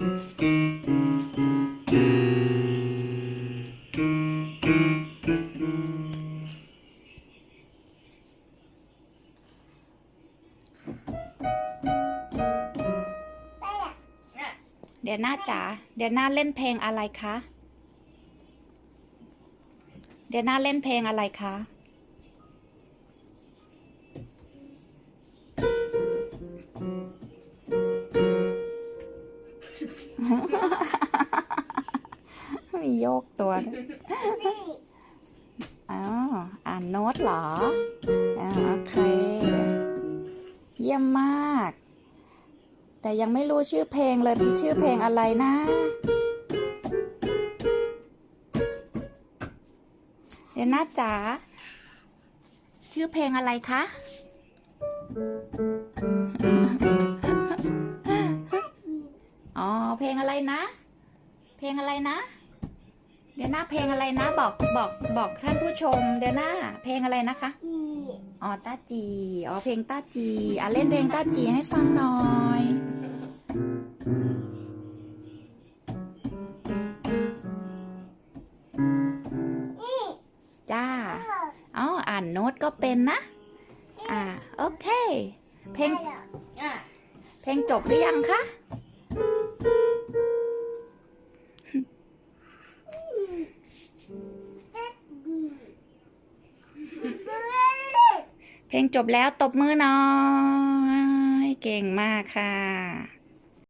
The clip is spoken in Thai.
เดี๋ยวหน้าจ๋า เดี๋ยวหน้าเล่นเพลงอะไรคะ เดี๋ยวหน้าเล่นเพลงอะไรคะ มีโยกตัวด้วยอ๋ออ่านโน้ตเหรออ่าโอเค เยี่ยมมาก แต่ยังไม่รู้ชื่อเพลงเลยพี่ชื่อเพลงอะไรนะ เดี๋ยวนะจ๋า ชื่อเพลงอะไรคะ นะ เพลงอะไรนะ เดี๋ยวหน้าเพลงอะไรนะ บอกบอกบอกท่านผู้ชม เดี๋ยวหน้าเพลงอะไรนะคะอ๋อต้าจีอ๋อเพลงต้าจีอะเล่นเพลงต้าจีให้ฟังหน่อยจ้าอ๋ออ่านโน้ตก็เป็นนะ อ่าโอเค เพลงเพลงจบหรือยังคะ เพลงจบแล้วตบมือหน่อย เก่งมากค่ะ